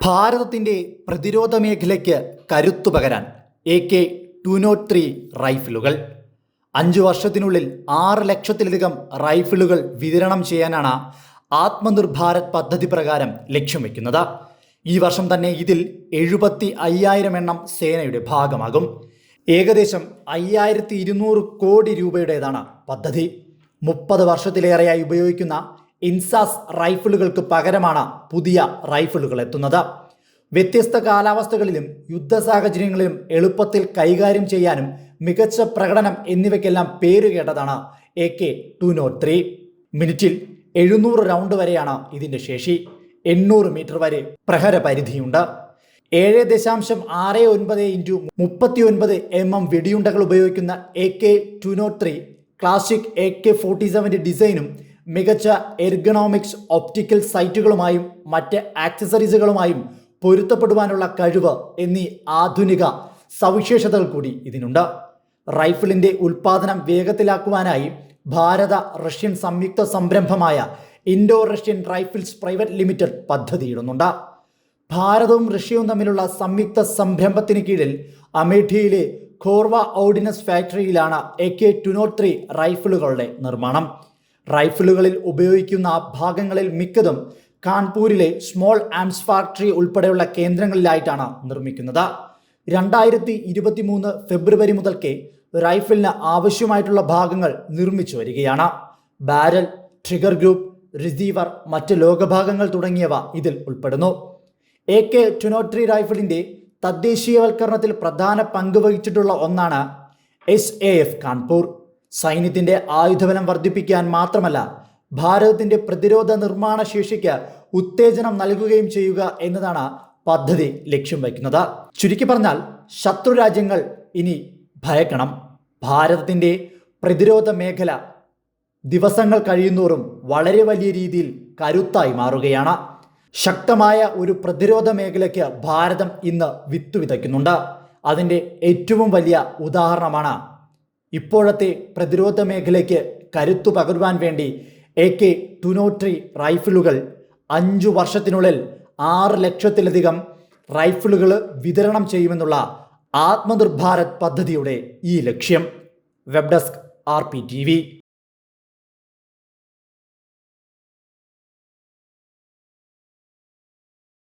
ഭാരതത്തിന്റെ പ്രതിരോധ മേഖലയ്ക്ക് കരുത്തു പകരാൻ A K two naught three റൈഫിലുകൾ അഞ്ചു വർഷത്തിനുള്ളിൽ ആറ് ലക്ഷത്തിലധികം റൈഫിളുകൾ വിതരണം ചെയ്യാനാണ് ആത്മനിർഭർ ഭാരത് പദ്ധതി പ്രകാരം ലക്ഷ്യം വയ്ക്കുന്നത് ഈ വർഷം തന്നെ ഇതിൽ എഴുപത്തി അയ്യായിരം എണ്ണം സേനയുടെ ഭാഗമാകും. ഏകദേശം അയ്യായിരത്തി ഇരുന്നൂറ് കോടി രൂപയുടേതാണ് പദ്ധതി. മുപ്പത് വർഷത്തിലേറെയായി ഉപയോഗിക്കുന്ന ഇൻസാസ് റൈഫിളുകൾക്ക് പകരമാണ് പുതിയ റൈഫിളുകൾ എത്തുന്നത്. വ്യത്യസ്ത കാലാവസ്ഥകളിലും യുദ്ധ സാഹചര്യങ്ങളിലും എളുപ്പത്തിൽ കൈകാര്യം ചെയ്യാനും മികച്ച പ്രകടനം എന്നിവയ്ക്കെല്ലാം പേരുകേട്ടതാണ് A K two naught three മിനിറ്റിൽ എഴുന്നൂറ് റൗണ്ട് വരെയാണ് ഇതിന്റെ ശേഷി. എണ്ണൂറ് മീറ്റർ വരെ പ്രഹര പരിധിയുണ്ട്. ഏഴ് ദശാംശം ആറ് ഒൻപത് ഇന്റു മുപ്പത്തി ഒൻപത് എം എം വെടിയുണ്ടകൾ ഉപയോഗിക്കുന്ന A K two naught three classic A K forty സെവന്റെ ഡിസൈനും മികച്ച എർഗണോമിക്സ് ഒപ്റ്റിക്കൽ സൈറ്റുകളുമായും മറ്റ് ആക്സസറീസുകളുമായും പൊരുത്തപ്പെടുവാനുള്ള കഴിവ് എന്നീ ആധുനിക സവിശേഷതകൾ കൂടി ഇതിനുണ്ട്. റൈഫിളിന്റെ ഉൽപാദനം വേഗത്തിലാക്കുവാനായി ഭാരത റഷ്യൻ സംയുക്ത സംരംഭമായ Indo Russian rifles private limited പദ്ധതിയിടുന്നുണ്ട്. ഭാരതവും റഷ്യയും തമ്മിലുള്ള സംയുക്ത സംരംഭത്തിന് കീഴിൽ അമേഠിയിലെ Korwa ordnance ഫാക്ടറിയിലാണ് A K two naught three റൈഫിളുകളുടെ നിർമ്മാണം. റൈഫിളുകളിൽ ഉപയോഗിക്കുന്ന ഭാഗങ്ങളിൽ മിക്കതും കാൺപൂരിലെ സ്മോൾ ആംസ് ഫാക്ടറി ഉൾപ്പെടെയുള്ള കേന്ദ്രങ്ങളിലായിട്ടാണ് നിർമ്മിക്കുന്നത്. രണ്ടായിരത്തി ഇരുപത്തി മൂന്ന് ഫെബ്രുവരി മുതൽക്കേ റൈഫിളിന് ആവശ്യമായിട്ടുള്ള ഭാഗങ്ങൾ നിർമ്മിച്ചു വരികയാണ്. ബാരൽ ട്രിഗർ ഗ്രൂപ്പ് റിസീവർ മറ്റ് ലോകഭാഗങ്ങൾ തുടങ്ങിയവ ഇതിൽ ഉൾപ്പെടുന്നു. എ കെ ട്വനോട്രി റൈഫിളിന്റെ തദ്ദേശീയവൽക്കരണത്തിൽ പ്രധാന പങ്ക് വഹിച്ചിട്ടുള്ള ഒന്നാണ് എസ് എ എഫ് കാൺപൂർ. സൈന്യത്തിന്റെ ആയുധബലം വർദ്ധിപ്പിക്കാൻ മാത്രമല്ല ഭാരതത്തിന്റെ പ്രതിരോധ നിർമ്മാണ ശേഷിക്ക് ഉത്തേജനം നൽകുകയും ചെയ്യുക എന്നതാണ് പദ്ധതി ലക്ഷ്യം വയ്ക്കുന്നത്. ചുരുക്കി പറഞ്ഞാൽ ശത്രു രാജ്യങ്ങൾ ഇനി ഭയക്കണം. ഭാരതത്തിന്റെ പ്രതിരോധ മേഖല ദിവസങ്ങൾ കഴിയുന്നോറും വളരെ വലിയ രീതിയിൽ കരുത്തായി മാറുകയാണ്. ശക്തമായ ഒരു പ്രതിരോധ മേഖലയ്ക്ക് ഭാരതം ഇന്ന് വിത്തു വിതയ്ക്കുന്നുണ്ട് അതിന്റെ ഏറ്റവും വലിയ ഉദാഹരണമാണ് ഇപ്പോഴത്തെ പ്രതിരോധ മേഖലയ്ക്ക് കരുത്തു പകരുവാൻ വേണ്ടി എ കെ ടുനോട്രി റൈഫിളുകൾ അഞ്ചു വർഷത്തിനുള്ളിൽ ആറ് ലക്ഷത്തിലധികം റൈഫിളുകൾ വിതരണം ചെയ്യുമെന്നുള്ള ആത്മനിർഭാരത് പദ്ധതിയുടെ ഈ ലക്ഷ്യം. Web desk R P T V.